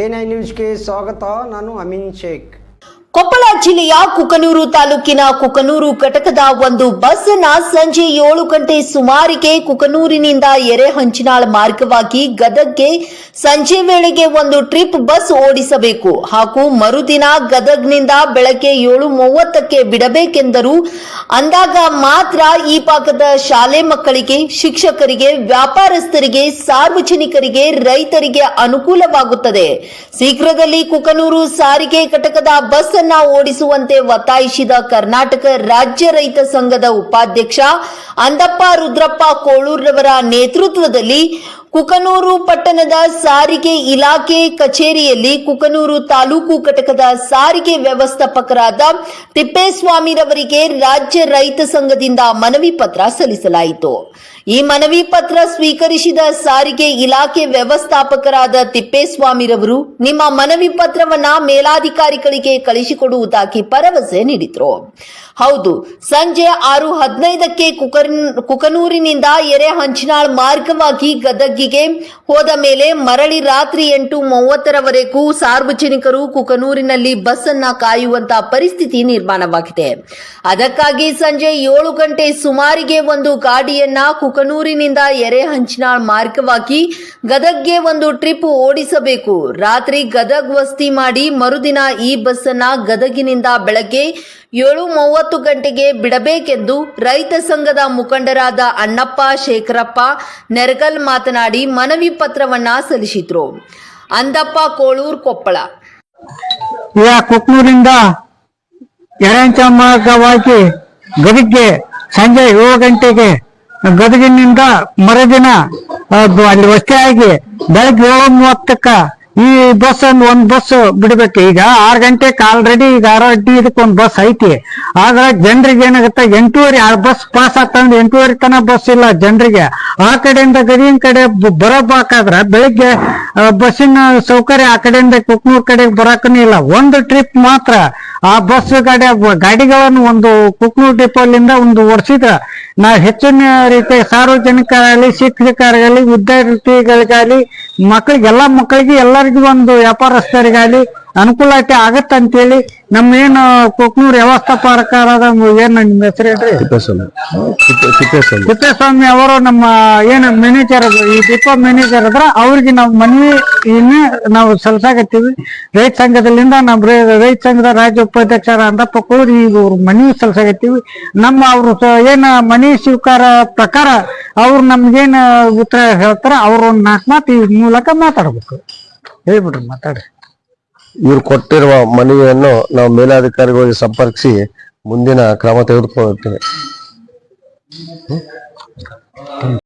A nine ನ್ಯೂಸ್ಗೆ ಸ್ವಾಗತ ನಾನು ಅಮೀನ್ ಶೇಖ್. ಕೊಪ್ಪಳ ಜಿಲ್ಲೆಯ ಕುಕನೂರು ತಾಲೂಕಿನ ಕುಕನೂರು ಘಟಕದ ಒಂದು ಬಸ್ ಅನ್ನ ಸಂಜೆ ಏಳು ಗಂಟೆ ಸುಮಾರಿಗೆ ಕುಕನೂರಿನಿಂದ ಎರೆಹಂಚಿನಾಳ್ ಮಾರ್ಗವಾಗಿ ಗದಗ್ಗೆ ಸಂಜೆ ವೇಳೆಗೆ ಒಂದು ಟ್ರಿಪ್ ಬಸ್ ಓಡಿಸಬೇಕು ಹಾಗೂ ಮರುದಿನ ಗದಗ್ನಿಂದ ಬೆಳಗ್ಗೆ ಏಳು ಮೂವತ್ತಕ್ಕೆ ಬಿಡಬೇಕೆಂದರು ಅಂದಾಗ ಮಾತ್ರ ಈ ಭಾಗದ ಶಾಲೆ ಮಕ್ಕಳಿಗೆ, ಶಿಕ್ಷಕರಿಗೆ, ವ್ಯಾಪಾರಸ್ಥರಿಗೆ, ಸಾರ್ವಜನಿಕರಿಗೆ, ರೈತರಿಗೆ ಅನುಕೂಲವಾಗುತ್ತದೆ. ಶೀಘ್ರದಲ್ಲಿ ಕುಕನೂರು ಸಾರಿಗೆ ಘಟಕದ ಬಸ್ ಅನ್ನ ಓಡಿಸುವಂತೆ ಒತ್ತಾಯಿಸಿದ ಕರ್ನಾಟಕ ರಾಜ್ಯ ರೈತ ಸಂಘದ ಉಪಾಧ್ಯಕ್ಷ ಅಂದಪ್ಪ ರುದ್ರಪ್ಪ ಕೋಳೂರ್ರವರ ನೇತೃತ್ವದಲ್ಲಿ ಕುಕನೂರು ಪಟ್ಟಣದ ಸಾರಿಗೆ ಇಲಾಖೆ ಕಚೇರಿಯಲ್ಲಿ ಕುಕನೂರು ತಾಲೂಕು ಘಟಕದ ಸಾರಿಗೆ ವ್ಯವಸ್ಥಾಪಕರಾದ ತಿಪ್ಪೇಸ್ವಾಮಿರವರಿಗೆ ರಾಜ್ಯ ರೈತ ಸಂಘದಿಂದ ಮನವಿ ಪತ್ರ ಸಲ್ಲಿಸಲಾಯಿತು. ಈ ಮನವಿ ಪತ್ರ ಸ್ವೀಕರಿಸಿದ ಸಾರಿಗೆ ಇಲಾಖೆ ವ್ಯವಸ್ಥಾಪಕರಾದ ತಿಪ್ಪೇಸ್ವಾಮಿರವರು ನಿಮ್ಮ ಮನವಿ ಪತ್ರವನ್ನ ಮೇಲಾಧಿಕಾರಿಗಳಿಗೆ ಕಳಿಸಿಕೊಡುವುದಾಗಿ ಭರವಸೆ ನೀಡಿದ್ರು. ಹೌದು, ಸಂಜೆ ಆರು ಹದಿನೈದಕ್ಕೆ ಕುಕನೂರಿನಿಂದ ಕುಕನೂರಿನಿಂದ ಎರೆಹಂಚಿನಾಳ್ ಮಾರ್ಗವಾಗಿ ಗದಗಿಗೆ ಹೋದ ಮೇಲೆ ಮರಳಿ ರಾತ್ರಿ ಎಂಟು ಮೂವತ್ತರವರೆಗೂ ಸಾರ್ವಜನಿಕರು ಕುಕನೂರಿನಲ್ಲಿ ಬಸ್ ಅನ್ನ ಕಾಯುವಂತ ಪರಿಸ್ಥಿತಿ ನಿರ್ಮಾಣವಾಗಿದೆ. ಅದಕ್ಕಾಗಿ ಸಂಜೆ ಏಳು ಗಂಟೆ ಸುಮಾರಿಗೆ ಒಂದು ಗಾಡಿಯನ್ನ ಕುಕನೂರಿನಿಂದ ಎರೆಹಂಚಿನಾಳ್ ಮಾರ್ಗವಾಗಿ ಗದಗ್ಗೆ ಒಂದು ಟ್ರಿಪ್ ಓಡಿಸಬೇಕು. ರಾತ್ರಿ ಗದಗ್ ವಸ್ತಿ ಮಾಡಿ ಮರುದಿನ ಈ ಬಸ್ ಅನ್ನ ಗದಗಿನಿಂದ ಬೆಳಗ್ಗೆ ಏಳು ಮೂವತ್ತು ಗಂಟೆಗೆ ಬಿಡಬೇಕೆಂದು ರೈತ ಸಂಘದ ಮುಖಂಡರಾದ ಅಣ್ಣಪ್ಪ, ಶೇಖರಪ್ಪ, ನೆರಗಲ್ ಮಾತನಾಡಿ ಮನವಿ ಪತ್ರವನ್ನ ಸಲ್ಲಿಸಿದ್ರು. ಅಂದಪ್ಪ, ಕೋಳೂರ್, ಕೊಪ್ಪಳ. ಯಾ ಕುಕ್ನೂರಿಂದ ಎರೆಂಚ ಮಾರ್ಗವಾಗಿ ಗದಗ್ಗೆ ಸಂಜೆ ಏಳು ಗಂಟೆಗೆ ಗದಗಿನಿಂದ ಮರುದಿನ ಅಲ್ಲಿ ವಸ್ತಿ ಆಗಿ ಬೆಳಗ್ಗೆ ಏಳು ಮೂವತ್ತಕ್ಕ ಈ ಬಸ್ ಒಂದು ಒಂದ್ ಬಸ್ ಬಿಡ್ಬೇಕು. ಈಗ ಆರು ಗಂಟೆಗೆ ಆಲ್ರೆಡಿ ಈಗ ಗಂಟೆ ಇದಕ್ಕೆ ಒಂದು ಬಸ್ ಐತಿ. ಆದ್ರೆ ಜನರಿಗೆ ಏನಾಗುತ್ತೆ? ಎಂಟೂವರೆ ಆ ಬಸ್ ಪಾಸ್ ಆಗ್ತಂದ್ರೆ ಎಂಟೂವರೆ ತನ ಬಸ್ ಇಲ್ಲ ಜನರಿಗೆ. ಆ ಕಡೆಯಿಂದ ಗದಿನ ಕಡೆ ಬರಬೇಕಾದ್ರ ಬೆಳಿಗ್ಗೆ ಬಸ್ಸಿನ ಸೌಕರ್ಯ ಆ ಕಡೆಯಿಂದ ಕುಕ್ನೂರ್ ಕಡೆಗೆ ಬರಕನೂ ಇಲ್ಲ. ಒಂದು ಟ್ರಿಪ್ ಮಾತ್ರ. ಆ ಬಸ್ ಗಾಡಿ, ಗಾಡಿಗಳನ್ನು ಒಂದು ಕುಕ್ನೂರ್ ಡಿಪೋಲಿಂದ ಒಂದು ಓಡಿಸಿದ್ರ ನಾ ಹೆಚ್ಚಿನ ರೀತಿಯ ಸಾರ್ವಜನಿಕರಾಗಲಿ ಶಿಕ್ಷಕರಾಗಲಿ ವಿದ್ಯಾರ್ಥಿಗಳಿಗಾಗಲಿ ಮಕ್ಕಳಿಗೆ ಎಲ್ಲಾ ಮಕ್ಕಳಿಗೆ ಎಲ್ಲರಿಗೂ ಒಂದು ವ್ಯಾಪಾರಸ್ಥರಿಗಾಗಲಿ ಅನುಕೂಲ ಐತೆ ಆಗತ್ತೆ ಅಂತೇಳಿ ನಮ್ಮ ಏನು ಕುಕ್ನೂರ್ ವ್ಯವಸ್ಥಾಪಕರಾದ ಏನ್ ನಿಮ್ಮ ಹೆಸರು ಹೇಳ್ರಿ? ತಿಪ್ಪೇಸ್ವಾಮಿ. ತಿಪ್ಪೆ ತಿಪ್ಪೇಸ್ವಾಮಿ. ತಿಪ್ಪೇಸ್ವಾಮಿ ಅವರು ನಮ್ಮ ಏನು ಮ್ಯಾನೇಜರ್ ಈ ದೀಪ ಮ್ಯಾನೇಜರ್ ಅದ್ರ ಅವ್ರಿಗೆ ನಾವು ಮನವಿ ನಾವು ಸಲ್ಸಾಕತ್ತೀವಿ. ರೈತ ಸಂಘದಲ್ಲಿಂದ ನಮ್ಮ ರೈತ ಸಂಘದ ರಾಜ್ಯ ಉಪಾಧ್ಯಕ್ಷರ ಅಂದಪ್ಪ ಈಗ ಅವ್ರ ಮನವಿ ಸಲ್ಸಾಕತ್ತೀವಿ. ನಮ್ಮ ಅವ್ರ ಏನ ಮನವಿ ಸ್ವೀಕಾರ ಪ್ರಕಾರ ಅವ್ರು ನಮ್ಗೇನ್ ಉತ್ತರ ಹೇಳ್ತಾರ ಅವ್ರ ಒಂದ್ ನಾಲ್ಕು ಮಾತು ಈ ಮೂಲಕ ಮಾತಾಡ್ಬೇಕು. ಹೇಳ್ಬಿಡ್ರಿ ಮಾತಾಡ್ರಿ. ಇವ್ರು ಕೊಟ್ಟಿರುವ ಮನವಿಯನ್ನು ನಾವು ಮೇಲಾಧಿಕಾರಿಗಳಿಗೆ ಸಂಪರ್ಕಿಸಿ ಮುಂದಿನ ಕ್ರಮ ತೆಗೆದುಕೊಳ್ಳುತ್ತೇವೆ.